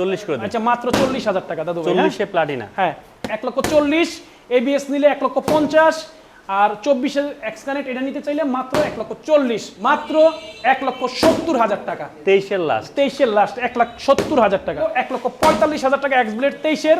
চল্লিশ করে আচ্ছা মাত্র চল্লিশ হাজার টাকা দাদু হ্যাঁ? চল্লিশে প্লাটিনা। হ্যাঁ এক লক্ষ চল্লিশ এবিএস নিলে এক লক্ষ পঞ্চাশ আর চব্বিশের এক্স কানেক্ট এটা নিতে চাইলে মাত্র এক লক্ষ চল্লিশ মাত্র এক লক্ষ সত্তর হাজার টাকা। তেইশের লাস্ট তেইশের লাস্ট এক লাখ সত্তর হাজার টাকা। এক লক্ষ পঁয়তাল্লিশ হাজার টাকা এক্স ব্লেড তেইশের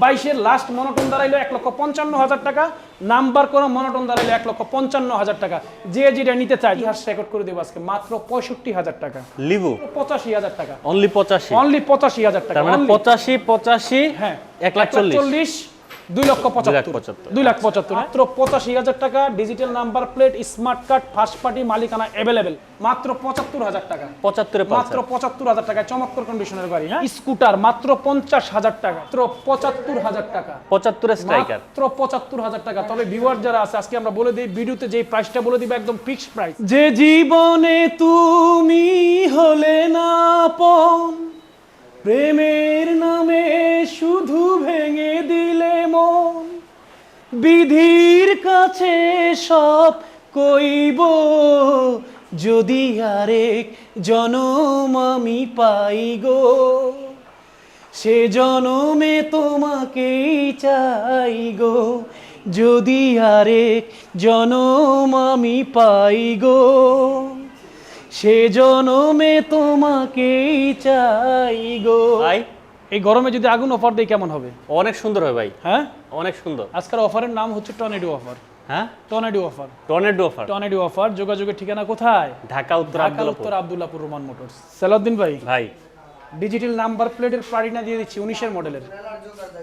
বাইশের লাস্ট মনোটন দাঁড়াইলো এক লক্ষ পঞ্চান্ন হাজার টাকা। নাম্বার কোনো মনোটন দাঁড়াইলো এক লক্ষ পঞ্চান্ন হাজার টাকা। যে যেটা নিতে চাই ইতিহাস রেকর্ড করে দেবো আজকে মাত্র পঁয়ষট্টি হাজার টাকা। লিবু? পঁচাশি হাজার টাকা। অনলি পঁচাশি? অনলি পঁচাশি হাজার টাকা মানে। পঁচাশি পঁচাশি হ্যাঁ। এক লাখ চল্লিশ দুই লক্ষ পঁচাত্তর। দুই লাখ পঁচাত্তর। মাত্র পঁচাশি হাজার টাকা digital number plate smart card first party মালিকানা অ্যাভেলেবেল মাত্র পঁচাত্তর হাজার টাকা। পঁচাত্তরে মাত্র পঁচাত্তর হাজার টাকা। চমৎকার কন্ডিশনের গাড়ি হ্যাঁ? স্কুটার মাত্র পঞ্চাশ হাজার টাকা। মাত্র পঁচাত্তর হাজার টাকা। পঁচাত্তরে স্ট্রাইকার মাত্র পঁচাত্তর হাজার টাকা। তবে ভিউয়ার যারা আছে আজকে আমরা বলে দিই ভিডিওতে যে প্রাইসটা বলে দিবে একদম ফিক্সড প্রাইস যে জীবনে তুমি হলে না পন প্রেমের নামে শুধু ভেঙে দিলে মন। বিধির কাছে সব কইব, যদি আরেক জনম আমি পাই গো। সে জনমে তোমাকেই চাই গো, যদি আরেক জনম আমি পাই গো। সে জনমে তোমাকে চাই গো। ভাই। এই গরমে যদি আগুন অফার দেয় কেমন হবে? অনেক সুন্দর হয় ভাই। হ্যাঁ? অনেক সুন্দর। আজকের অফারের নাম হচ্ছে টর্নেডো অফার। হ্যাঁ? Tornado offer. Tornado offer. Tornado offer. যোগাযোগের ঠিকানা কোথায়? ঢাকা উত্তর ঢাকা আব্দুল্লাপুর। উত্তর আব্দুল্লাহপুর রোমান মোটরস। সালাউদ্দিন ভাই। ভাই ডিজিটাল নাম্বার প্লেটের প্লাটিনা দিয়ে দিচ্ছি উনিশের মডেলের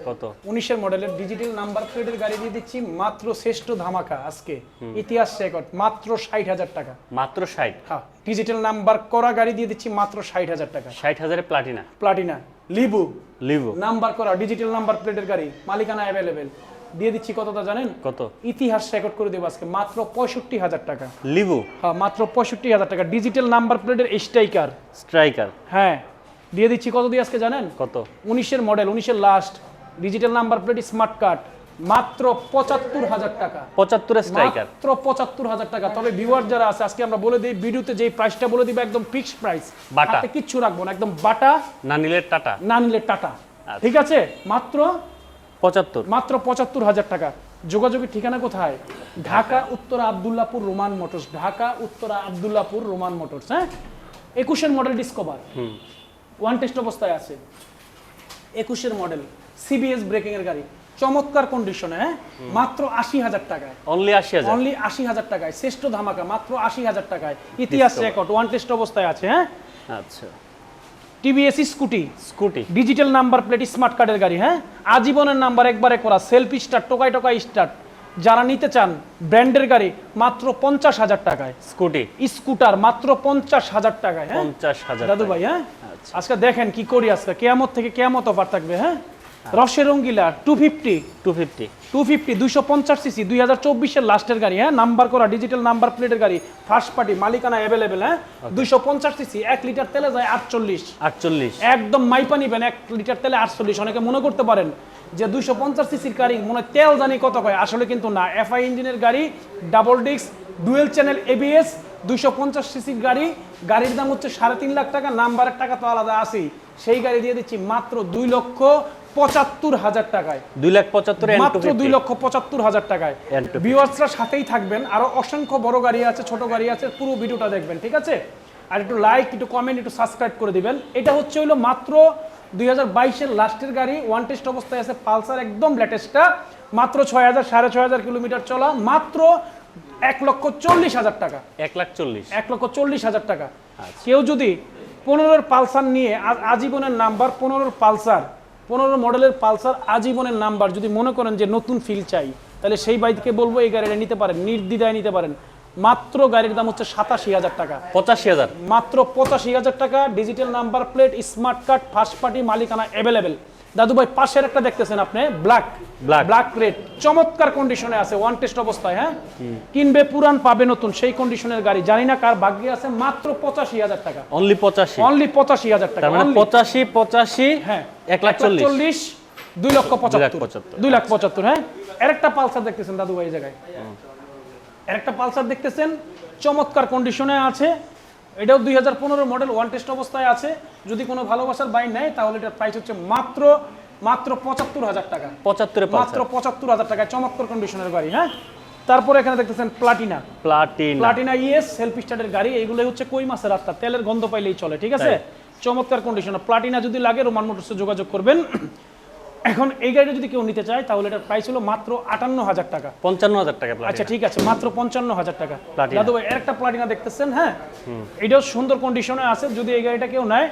কত? উনিশের মডেলের ডিজিটাল নাম্বার প্লেটের গাড়ি দিয়ে দিচ্ছি মাত্র শ্রেষ্ঠ ধামাকা আজকে। ইতিহাস রেকর্ড মাত্র ষাট হাজার টাকা। মাত্র ষাট? হ্যাঁ ডিজিটাল নাম্বার করা গাড়ি দিয়ে দিচ্ছি মাত্র ষাট হাজার টাকা। ষাট হাজারে প্লাটিনা প্লাটিনা লিবু লিভু নাম্বার করা ডিজিটাল নাম্বার প্লেটের গাড়ি মালিকানা অ্যাভেলেবেল দিয়ে দিচ্ছি কতটা জানেন? কত? ইতিহাস রেকর্ড করে দেবো আজকে মাত্র পঁয়ষট্টি হাজার টাকা। লিবু হ্যাঁ মাত্র পঁয়ষট্টি হাজার টাকা ডিজিটাল নাম্বার প্লেটের স্ট্রাইকার স্ট্রাইকার হ্যাঁ। দিয়ে দিচ্ছি কত দিয়ে আজকে জানেন? কত? উনিশের মডেল উনিশের last digital number plate smart card মাত্র পঁচাত্তর হাজার টাকা। পঁচাত্তরে স্ট্রাইকার মাত্র পঁচাত্তর হাজার টাকা। তবে ভিউয়ার যারা আছে আজকে আমরা বলে দিই ভিডিওতে যেই প্রাইসটা বলে দিবে একদম ফিক্সড প্রাইস বাটা। কিচ্ছু রাখব না একদম বাটা। না নিলে টাটা। না নিলে টাটা। আচ্ছা। ঠিক আছে? মাত্র পঁচাত্তর। মাত্র পঁচাত্তর হাজার টাকা। যোগাযোগের ঠিকানা কোথায়? Dhaka Uttara Abdullahpur Roman motors. Dhaka Uttara Abdullahpur Roman motors হ্যাঁ? একুশের মডেল ডিসকভার ওয়ান টেস্ট অবস্থায় আছে। একুশের মডেল সিবিএস ব্রেকিং এর গাড়ি। চমৎকার কন্ডিশনে হ্যাঁ? মাত্র আশি হাজার টাকায়। অনলি আশি হাজার। অনলি আশি হাজার টাকায়। শ্রেষ্ঠ ধামাকা মাত্র আশি হাজার টাকায়। ইতিহাস রেকর্ড ওয়ান টেস্ট অবস্থায় আছে হ্যাঁ? আচ্ছা। T V S Scooty Scooty digital number plate smart কার্ডের গাড়ি হ্যাঁ? আজীবনের নাম্বার একবারে করা সেলফি স্টার্ট টোকাই টোকাই স্টার্ট যারা নিতে চান ব্র্যান্ডের গাড়ি মাত্র পঞ্চাশ হাজার টাকায়। স্কুটি। স্কুটার মাত্র পঞ্চাশ হাজার টাকায় হ্যাঁ? পঞ্চাশ হাজার দাদু ভাই হ্যাঁ? আচ্ছা। আজকে দেখেন কি করি আজকে কেয়ামত থেকে কেয়ামত অফার থাকবে হ্যাঁ? রসের রঙ্গিলা two fifty two fifty two fifty দুইশো পঞ্চাশ সিসি দুই হাজার চব্বিশের লাস্টের গাড়ি হ্যাঁ? নাম্বার করা ডিজিটাল নাম্বার প্লেটের গাড়ি ফার্স্ট পার্টি মালিকানা অ্যাভেলেবেল হ্যাঁ? দুইশো পঞ্চাশ সিসি এক লিটার তেলে যায় আটচল্লিশ। আটচল্লিশ। একদম মাইপা নিবেন এক লিটার তেলে আটচল্লিশ। অনেকে মনে করতে পারেন যে দুইশো পঞ্চাশ সিসির গাড়ি মনে তেল জানি কত কয় আসলে কিন্তু না। এফআই ইঞ্জিনের গাড়ি double disc dual channel ABS দুইশো পঞ্চাশ সিসির গাড়ি। গাড়ির দাম হচ্ছে সাড়ে তিন লাখ টাকা নাম্বারের টাকা তো আলাদা আছেই। সেই গাড়ি দিয়ে দিচ্ছি মাত্র দুই লক্ষ পঁচাত্তর হাজার টাকায়। দুই লাখ পঁচাত্তর মাত্র দুই লক্ষ পঁচাত্তর হাজার টাকায়। N250 ভিউয়ার্সরা সাথেই থাকবেন। আরও অসংখ্য বড় গাড়ি আছে ছোট গাড়ি আছে পুরো ভিডিওটা দেখবেন ঠিক আছে? আর একটু লাইক একটু কমেন্ট একটু সাবস্ক্রাইব করে দিবেন। এটা হচ্ছে হলো মাত্র দুই হাজার বাইশের লাস্টের গাড়ি ওয়ান টেস্ট অবস্থায় আছে পালসার একদম লেটেস্টটা মাত্র ছয় হাজার সাড়ে ছয় হাজার কিলোমিটার চলা মাত্র এক লক্ষ চল্লিশ হাজার টাকা। এক লাখ চল্লিশ। এক লক্ষ চল্লিশ হাজার টাকা। কেউ যদি পনেরোর পালসার নিয়ে আজীবনের নাম্বার পনেরোর পালসার পনেরো মডেলের পালসার আজীবনের নাম্বার যদি মনে করেন যে নতুন ফিল চাই তাহলে সেই বাইককে বলব এই গাড়িটা নিতে পারেন নির্দ্বিধায় নিতে পারেন। মাত্র গাড়ির দাম হচ্ছে সাতাশি হাজার টাকা। পঁচাশি হাজার। মাত্র পঁচাশি হাজার টাকা digital number plate smart card first party মালিকানা অ্যাভেলেবেল দাদু ভাই পাশের একটা দেখতেছেন আপনি ব্ল্যাক Black। ব্ল্যাক রেড চমৎকার কন্ডিশনে আছে ওয়ান টেস্ট অবস্থায় হ্যাঁ? কিনবে পুরান পাবে নতুন সেই কন্ডিশনের গাড়ি। জানি না কার ভাগ্যে আছে মাত্র পঁচাশি হাজার টাকা। অনলি পঁচাশি। অনলি পঁচাশি হাজার টাকা মানে পঁচাশি পঁচাশি হ্যাঁ। এক লাখ চল্লিশ। দুই লক্ষ পঁচাত্তর। দুই লাখ পঁচাত্তর। হ্যাঁ? আরেকটা পালসার দেখতেছেন দাদু ভাই এই জায়গায় আরেকটা পালসার দেখতেছেন চমৎকার কন্ডিশনে আছে। এটাও দুই হাজার পনেরো মডেল ওয়ান টেস্ট অবস্থায় আছে। যদি কোনো ভালোবাসার বাইন নেয় তাহলে এটার প্রাইস হচ্ছে মাত্র মাত্র পঁচাত্তর হাজার টাকা। পঁচাত্তরে মাত্র পঁচাত্তর হাজার টাকায় চমৎকার কন্ডিশনের গাড়ি হ্যাঁ? তারপরে এখানে দেখতেছেন Platina Platin Platina ES self স্টার্টের গাড়ি এইগুলো হচ্ছে কই মাসের রাস্তা? তেলের গন্ধ পাইলেই চলে ঠিক আছে? চমৎকার কন্ডিশন প্লাটিনা যদি লাগে রোমান মোটরসে যোগাযোগ করবেন। এখন এই গাড়িটা যদি কেউ নিতে চায় তাহলে এটার প্রাইস হলো মাত্র আটান্ন হাজার টাকা। পঞ্চান্ন হাজার টাকা আচ্ছা ঠিক আছে মাত্র পঞ্চান্ন হাজার টাকা। দাদু ভাই একটা প্লাটিনা দেখতেছেন হ্যাঁ? এটাও সুন্দর কন্ডিশনে আছে যদি এই গাড়িটা কেউ নেয়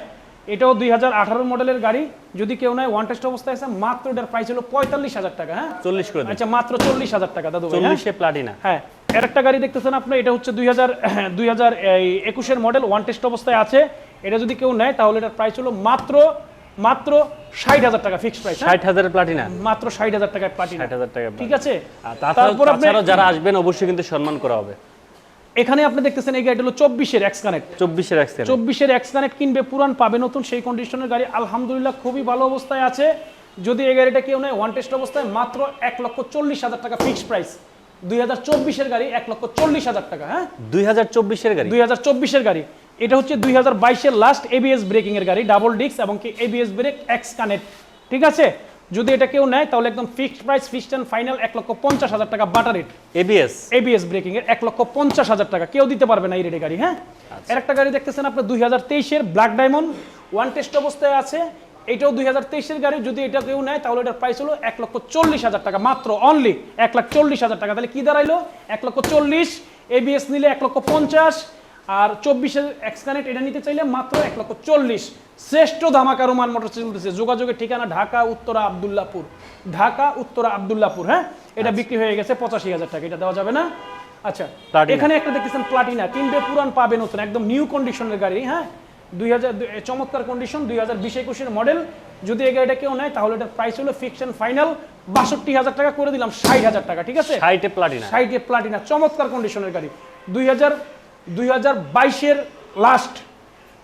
এটাও দুই হাজার আঠারো মডেলের গাড়ি। যদি কেউ নেয় ওয়ান টেস্ট অবস্থায় আছে মাত্র এটার প্রাইস হলো পঁয়তাল্লিশ হাজার টাকা হ্যাঁ? চল্লিশ করে আচ্ছা মাত্র চল্লিশ হাজার টাকা দাদু ভাই হ্যাঁ? চল্লিশে প্লাটিনা হ্যাঁ এর একটা গাড়ি দেখতেছেন আপনি এটা হচ্ছে দুই হাজার দুই হাজার একুশের মডেল ওয়ান টেস্ট অবস্থায় আছে। এটা যদি কেউ নেয় তাহলে এটার প্রাইস হলো মাত্র মাত্র ষাট হাজার টাকা ফিক্সড প্রাইস ষাট হাজারের প্লাটিনা মাত্র ষাট হাজার প্লাটিনা ষাট হাজার টাকা ঠিক আছে? তারপর আপনি তাছাড়াও যারা আসবেন অবশ্যই কিন্তু সম্মান করা হবে। এখানে আপনি দেখতেছেন এই গাড়িটা হলো চব্বিশের এক্স কানেক্ট চব্বিশের অ্যাক্সিডেন্ট চব্বিশের এক্স কানেক্ট কিনবে পুরান পাবে নতুন সেই কন্ডিশনের গাড়ি। আলহামদুলিল্লাহ খুবই ভালো অবস্থায় আছে। যদি এই গাড়িটা কেউ নেয় ওয়ান টেস্ট অবস্থায় মাত্র এক লক্ষ চল্লিশ হাজার টাকা ফিক্সড প্রাইস দুই হাজার চব্বিশের গাড়ি এক লক্ষ চল্লিশ হাজার টাকা হ্যাঁ? দুই হাজার চব্বিশের গাড়ি? দুই হাজার চব্বিশের গাড়ি। এটা হচ্ছে দুই হাজার বাইশের লাস্ট এবিএস ব্রেকিং এর গাড়ি ডাবল ডিস্ক এবং কি এবিএস ব্রেক এক্স কানেক্ট ঠিক আছে? যদি এটা কেউ নেয় তাহলে একদম fixed price fixed and final এক লক্ষ পঞ্চাশ হাজার টাকা বাটার রেট এবিএস এবিএস ব্রেকিং এর এক লক্ষ পঞ্চাশ হাজার টাকা। কেউ দিতে পারবে না এই রেটে গাড়ি হ্যাঁ? এর একটা গাড়ি দেখতেছেন আপনার দুই হাজার তেইশের ব্ল্যাক ডায়মন্ড ওয়ান টেস্ট অবস্থায় আছে। এটাও দুই হাজার তেইশের গাড়ি যদি এটা কেউ নেয় তাহলে এটার প্রাইস হলো এক লক্ষ চল্লিশ হাজার টাকা মাত্র অনলি এক লাখ চল্লিশ হাজার টাকা। তাহলে কি দাঁড়াইলো? এক লক্ষ চল্লিশ এবিএস নিলে এক লক্ষ পঞ্চাশ আর চব্বিশের এক্সকানেক্ট এটা নিতে চাইলে মাত্র এক লক্ষ চল্লিশ। শ্রেষ্ঠ ধামাকা রোমান মোটর চলতেছে। যোগাযোগের ঠিকানা ঢাকা উত্তরা আবদুল্লাপুর। ঢাকা উত্তরা আবদুল্লাপুর হ্যাঁ? এটা বিক্রি হয়ে গেছে পঁচাশি হাজার টাকা। এটা দেওয়া যাবে না? আচ্ছা। এখানে একটা দেখতেছেন প্লাটিনা কিনবে পুরান পাবে নতুন একদম নিউ কন্ডিশনের গাড়ি হ্যাঁ? দুই হাজার চমৎকার কন্ডিশন দুই হাজার বিশ একুশের মডেল যদি এই গাড়িটা কেউ নেয় তাহলে এটার প্রাইস হলো ফিক্সড ফাইনাল বাষট্টি হাজার টাকা করে দিলাম ষাট হাজার টাকা ঠিক আছে? ষাটে প্লাটিনা সাইডে প্লাটিনা চমৎকার কন্ডিশনের গাড়ি। দুই হাজার দুই হাজার বাইশের লাস্ট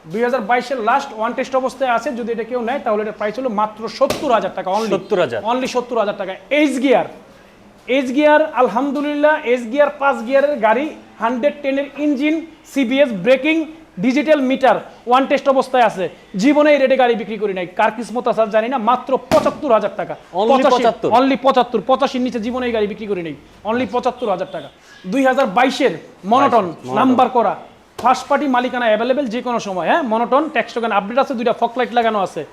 দুই হাজার বাইশের লাস্ট ওয়ান টেস্ট অবস্থায় আছে যদি এটা কেউ নেয় তাহলে এটা প্রাইস হলো মাত্র সত্তর হাজার টাকা অনলি 70,000 অনলি সত্তর হাজার টাকা। এইচ গিয়ার এইচ গিয়ার আলহামদুলিল্লাহ এইচ গিয়ার পাঁচ গিয়ারের গাড়ি হান্ড্রেড টেনের engine CBS braking digital meter one test অবস্থায় আছে। জীবনে এই রেটে গাড়ি বিক্রি করি নাই। কার কিসমত আছে জানি না মাত্র পঁচাত্তর হাজার টাকা। Only 75 অনলি পঁচাত্তর। পঁচাশির নিচে জীবনে এই গাড়ি বিক্রি করি নেই। অনলি পঁচাত্তর হাজার টাকা। দুই হাজার বাইশের মনোটন নাম্বার করা। ফার্স্ট পার্টি মালিকানা অ্যাভেলেবেল যে কোনো সময় হ্যাঁ? মনোটন ট্যাক্সটোকান আপডেট আছে দুইটা ফকলাইট লাগানো আছে।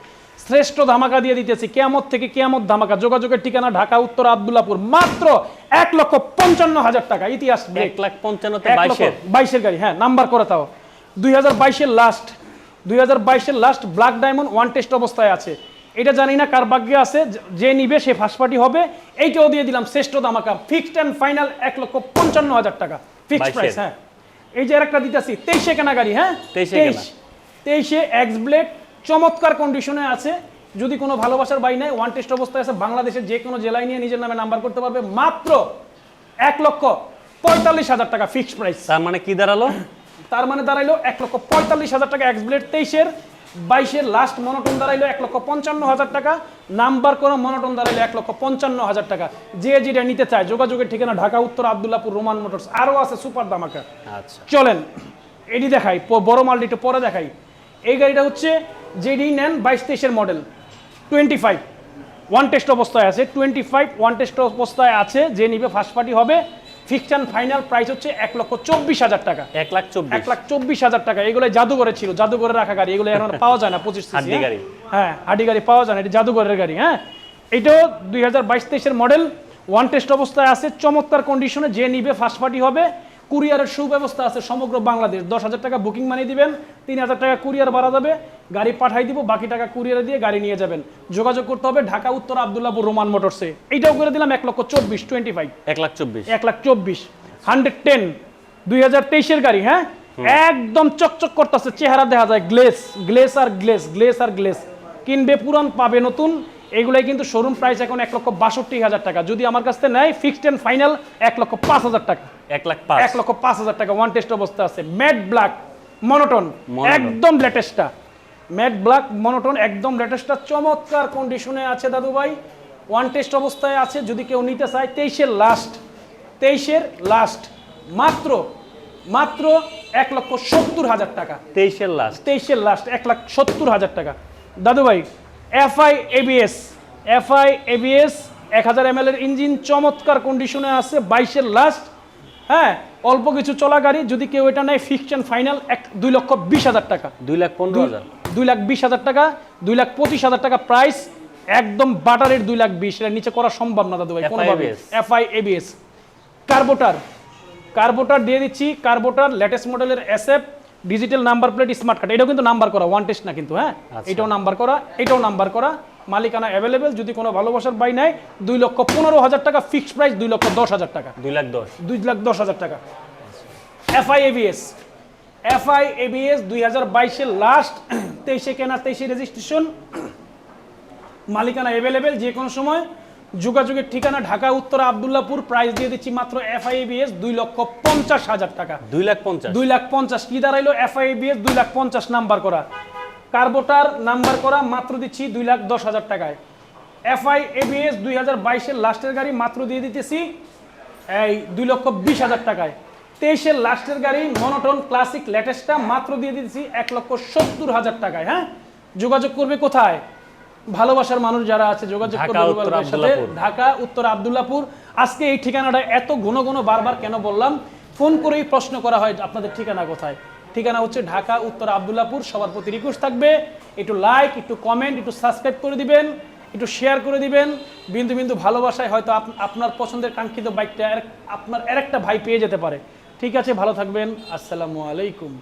শ্রেষ্ঠ ধামাকা দিয়ে দিতেছি। কেয়ামত থেকে কেয়ামত ধামাকা। যোগাযোগের ঠিকানা ঢাকা উত্তর আবদুল্লাপুর। মাত্র এক লক্ষ পঞ্চান্ন হাজার টাকা। ইতিহাস। এক লাখ বাইশের। বাইশের গাড়ি হ্যাঁ? নাম্বার করে তাও। দুই হাজার বাইশের লাস্ট দুই হাজার বাইশের last black diamond one test অবস্থায় আছে। এটা জানি না কার ভাগ্যে আছে যে- নিবে সে ফার্স্ট পার্টি হবে। এইটাও দিয়ে দিলাম শ্রেষ্ঠ দামাকা ফিক্সড অ্যান্ড ফাইনাল এক লক্ষ পঞ্চান্ন হাজার টাকা। ফিক্সড প্রাইস হ্যাঁ। এই যে আরেকটা দিতেছি তেইশে কেনা গাড়ি হ্যাঁ? তেইশ তেইশে। এক্স ব্লেড চমৎকার কন্ডিশনে আছে। যদি কোনো ভালোবাসার বাই নেয় ওয়ান টেস্ট অবস্থায় আছে বাংলাদেশের যে কোনো জেলায় নিয়ে নিজের নামে নাম্বার করতে পারবে। মাত্র এক লক্ষ পঁয়তাল্লিশ হাজার টাকা ফিক্সড প্রাইস তার মানে কি দাঁড়াল? তার মানে দাঁড়াইলো এক লক্ষ পঁয়তাল্লিশ হাজার টাকা এক্স ব্লেড তেইশের বাইশের লাস্ট মনোটন দাঁড়াইলো এক লক্ষ পঞ্চান্ন হাজার টাকা নাম্বার কোনো মনোটন দাঁড়াইলো এক লক্ষ পঞ্চান্ন হাজার টাকা। যে যেটা নিতে চায় যোগাযোগের ঠিকানা ঢাকা উত্তর আবদুল্লাপুর রোমান মোটরস আরও আছে সুপার দামাকা আচ্ছা। চলেন এটি দেখাই বড় মালটি একটু পরে দেখাই। এই গাড়িটা হচ্ছে যেডি নেন বাইশ তেইশের model twenty five one test অবস্থায় আছে টোয়েন্টি ফাইভ ওয়ান টেস্ট অবস্থায় আছে যে নিবে ফার্স্ট পার্টি হবে। ফিক্সড অ্যান্ড ফাইনাল প্রাইস হচ্ছে এক লক্ষ চব্বিশ হাজার টাকা। এক লাখ চব্বিশ। এক লাখ চব্বিশ হাজার টাকা। এগুলো জাদুঘরে ছিল। জাদুঘরে রাখা গাড়ি। এগুলো এখন পাওয়া যায় না পঁচিশ হাডি হ্যাঁ? গাড়ি। হ্যাঁ হাডি গাড়ি পাওয়া যায় না। এটা জাদুঘরের গাড়ি হ্যাঁ? এটাও দুই হাজার বাইশ তেইশের মডেল ওয়ান টেস্ট অবস্থায় আছে। চমৎকার কন্ডিশনে যে নিবে ফার্স্ট পার্টি হবে। কুরিয়ারের সুব্যবস্থা আছে সমগ্র বাংলাদেশ। দশ হাজার টাকা বুকিং মানি দিবেন তিন হাজার টাকা কুরিয়ার বাড়া যাবে গাড়ি পাঠাই দিব বাকি টাকা কুরিয়ারে দিয়ে গাড়ি নিয়ে যাবেন। যোগাযোগ করতে হবে ঢাকা উত্তর আবদুল্লাপুর রোমান মোটরসে এইটাও করে দিলাম এক লক্ষ চব্বিশ টোয়েন্টি ফাইভ এক লাখ চব্বিশ। এক লাখ চব্বিশ। হান্ড্রেড টেন দুই হাজার তেইশের গাড়ি হ্যাঁ? একদম চকচক করতেছে চেহারা দেখা যায় গ্লেস গ্লেস আর গ্লেস গ্লেস আর গ্লেস কিনবে পুরান পাবে নতুন। এগুলাই কিন্তু শোরুম প্রাইস এখন এক লক্ষ বাষট্টি হাজার টাকা। যদি আমার কাছ থেকে নেয় ফিক্সড অ্যান্ড ফাইনাল এক লক্ষ পাঁচ হাজার টাকা। এক লাখ এক লক্ষ পাঁচ হাজার টাকা ওয়ান টেস্ট অবস্থা আছে। ম্যাট ব্ল্যাক মনোটন একদম লেটেস্টটা ম্যাট ব্ল্যাক মনোটন একদম লেটেস্টটা চমৎকার কন্ডিশনে আছে দাদু ভাই। ওয়ান টেস্ট অবস্থায় আছে যদি কেউ নিতে চায় তেইশের লাস্ট তেইশের লাস্ট মাত্র মাত্র এক লক্ষ সত্তর হাজার টাকা। তেইশের লাস্ট তেইশের লাস্ট এক লাখ সত্তর হাজার টাকা। দাদু ভাই এফআই এবিএস এফআই এবিএস এক হাজার এম এর ইঞ্জিন চমৎকার কন্ডিশনে আছে বাইশের লাস্ট হ্যাঁ অল্প কিছু চলা গাড়ি যদি কেউ এটা নেয় ফিক্সড অ্যান্ড ফাইনাল এক দুই লক্ষ বিশ হাজার টাকা। দুই লাখ পনেরো হাজার। দুই লাখ বিশ হাজার টাকা দুই লাখ পঁচিশ হাজার টাকা প্রাইস একদম বাটারের দুই লাখ বিশ। এটা নিচে করা সম্ভব না দাদু ভাই এফ কোনোভাবে। এফআই এবিএস কার্বোটার কার্বোটার দিয়ে দিচ্ছি। কার্বোটার লেটেস্ট মডেলের SF digital number plate smart card এটাও কিন্তু নাম্বার করা ওয়ান টেস্ট না কিন্তু হ্যাঁ? আচ্ছা। এটাও নাম্বার করা এটাও নাম্বার করা মালিকানা অ্যাভেলেবেল যদি কোনো ভালোবাসার বাই নেয় দুই লক্ষ পনেরো হাজার টাকা ফিক্সড প্রাইস দুই লক্ষ দশ হাজার টাকা। দুই লাখ দশ। দুই লাখ দশ হাজার টাকা। এফআই এবিএস এফআই এবিএস দুই হাজার বাইশের লাস্ট তেইশে কেনা তেইশে রেজিস্ট্রেশন মালিকানা অ্যাভেলেবেল যে কোনো সময় যোগাযোগের ঠিকানা ঢাকা উত্তর আবদুল্লাপুর। প্রাইস দিয়ে দিচ্ছি মাত্র এফআই এবিএস দুই লক্ষ পঞ্চাশ হাজার টাকা। দুই লাখ পঞ্চাশ। দুই লাখ পঞ্চাশ। কি দাঁড়াইলো? এফআই এবিএস দুই লাখ পঞ্চাশ নাম্বার করা। কার্বোটার নাম্বার করা মাত্র দিচ্ছি দুই লাখ দশ হাজার টাকায়। এফআই এবিএস দুই হাজার বাইশের লাস্টের গাড়ি মাত্র দিয়ে দিতেছি এই দুই লক্ষ বিশ হাজার টাকায়। তেইশের লাস্টের গাড়ি মনোটন ক্লাসিক লেটেস্টটা মাত্র দিয়ে দিতেছি এক লক্ষ সত্তর হাজার টাকায় হ্যাঁ? যোগাযোগ করবে কোথায়? ভালোবাসার মানুষ যারা আছে যোগাযোগ করবে সাথে। ঢাকা উত্তর আবদুল্লাপুর। আজকে এই ঠিকানাটা এত ঘন ঘন বারবার কেন বললাম? ফোন করেই প্রশ্ন করা হয় আপনাদের ঠিকানা কোথায়? ঠিকানা হচ্ছে ঢাকা উত্তর আবদুল্লাপুর সবার প্রতি রিকোয়েস্ট থাকবে। একটু লাইক একটু কমেন্ট একটু সাবস্ক্রাইব করে দিবেন একটু শেয়ার করে দিবেন। বিন্দু বিন্দু ভালোবাসায় হয়তো আপনার পছন্দের কাঙ্ক্ষিত বাইকটা আর- আপনার আরেকটা ভাই পেয়ে যেতে পারে। ঠিক আছে ভালো থাকবেন। আসসালামু আলাইকুম।